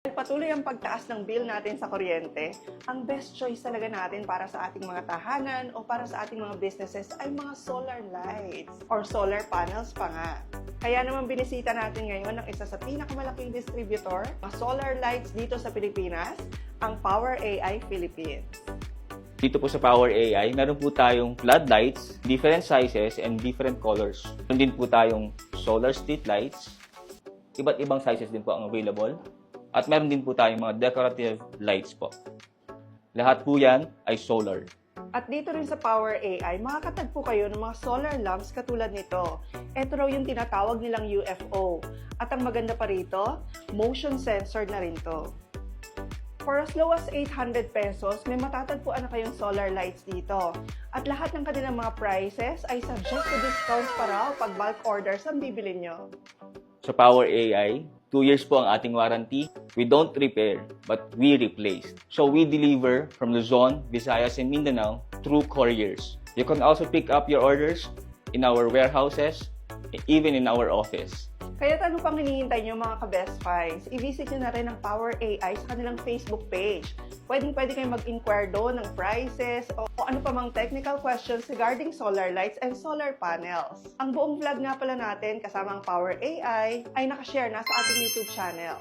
Dahil patuloy ang pagtaas ng bill natin sa kuryente, ang best choice talaga natin para sa ating mga tahanan o para sa ating mga businesses ay mga solar lights or solar panels pa nga. Kaya naman binisita natin ngayon ang isa sa pinakamalaking distributor ng solar lights dito sa Pilipinas, ang Power AI Philippines. Dito po sa Power AI, meron po tayong floodlights, different sizes and different colors. Meron din po tayong solar street lights. Iba't ibang sizes din po ang available. At meron din po tayong mga decorative lights po. Lahat po yan ay solar. At dito rin sa Power AI, makakatagpo kayo ng mga solar lamps katulad nito. Ito raw yung tinatawag nilang UFO. At ang maganda pa rito, motion sensor na rin to. For as low as 800 pesos, may matatagpuan na kayong solar lights dito. At lahat ng kanilang mga prices ay subject to discounts pa raw pag bulk orders ang bibili nyo. Sa Power AI, 2 years po ang ating warranty. We don't repair, but we replace. So we deliver from Luzon, Visayas, and Mindanao through couriers. You can also pick up your orders in our warehouses, even in our office. Kaya ano pang hinihintay nyo mga ka-best finds? I-visit nyo na rin ang Power AI sa kanilang Facebook page. Pwedeng pwede kayong mag-inquire doon ng prices o, o ano pa mang technical questions regarding solar lights and solar panels. Ang buong vlog nga pala natin kasama ang Power AI ay nakashare na sa ating YouTube channel.